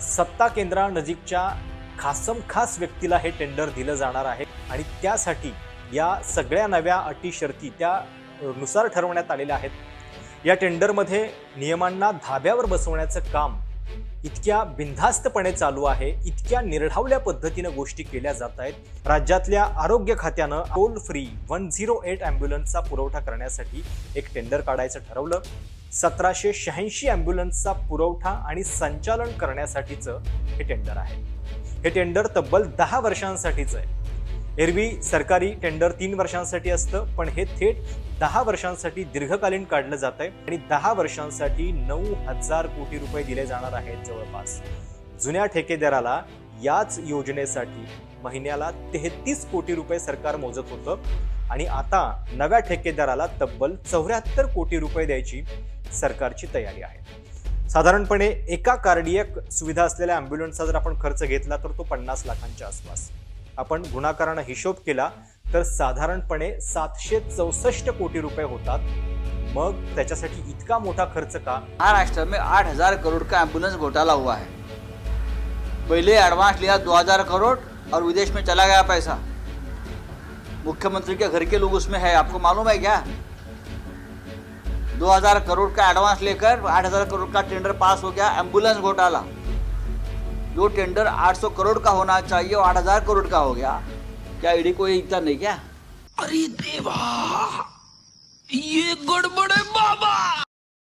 सत्ता केंद्रानजीकच्या खासम खास व्यक्तीला हे टेंडर दिलं जाणार आहे आणि त्यासाठी या सगळ्या नव्या अटी शर्ती त्या नुसार ठरवण्यात आलेल्या आहेत. या टेंडरमध्ये नियमांना धाब्यावर बसवण्याचं काम इतक्या बिनधास्तपणे चालू आहे इतक्या निर्ढावल्या पद्धतीनं गोष्टी केल्या जात आहेत. राज्यातल्या आरोग्य खात्यानं toll free one zero eight ॲम्ब्युलन्सचा पुरवठा करण्यासाठी एक टेंडर काढायचं ठरवलं. सतराशे शहाऐंशी ॲम्ब्युलन्सचा पुरवठा आणि संचालन करण्यासाठीचं हे टेंडर आहे. हे टेंडर तब्बल दहा वर्षांसाठीचं आहे. एरवी सरकारी टेंडर तीन वर्षांसाठी असतं पण हे थेट दहा वर्षांसाठी दीर्घकालीन काढलं जात आहे आणि दहा वर्षांसाठी नऊ हजार कोटी रुपये दिले जाणार आहेत जवळपास. जुन्या ठेकेदाराला याच योजनेसाठी महिन्याला तेहतीस कोटी रुपये सरकार मोजत होतं आणि आता नव्या ठेकेदाराला तब्बल चौऱ्याहत्तर कोटी रुपये द्यायची सरकारची तयारी आहे. साधारणपणे एका कार्डियक सुविधा असलेल्या ॲम्ब्युलन्सचा जर आपण खर्च घेतला तर तो पन्नास लाखांच्या आसपास. आपण गुणाकारानं हिशोब केला तर साधारणपणे सातशे चौसष्ट कोटी रुपये होतात. मग त्याच्यासाठी इतका मोठा खर्च का? महाराष्ट्र में आठ हजार करोड़ का एम्बुलेंस घोटाला हुआ है? पहले एडवांस लिया दो हजार करोड़ और विदेश में चला गया पैसा. मुख्यमंत्री के घर के लोग उसमें है आपको मालूम है क्या? दो हजार करोड़ का एडवांस लेकर आठ हजार करोड़ का टेंडर पास हो गया एम्बुलेंस घोटाला। जो टेंडर 800 करोड़ का होना चाहिए वो आठ हजार करोड़ का हो गया क्या ईडी को ये इतना नहीं क्या? अरे देवा ये गड़बड़ है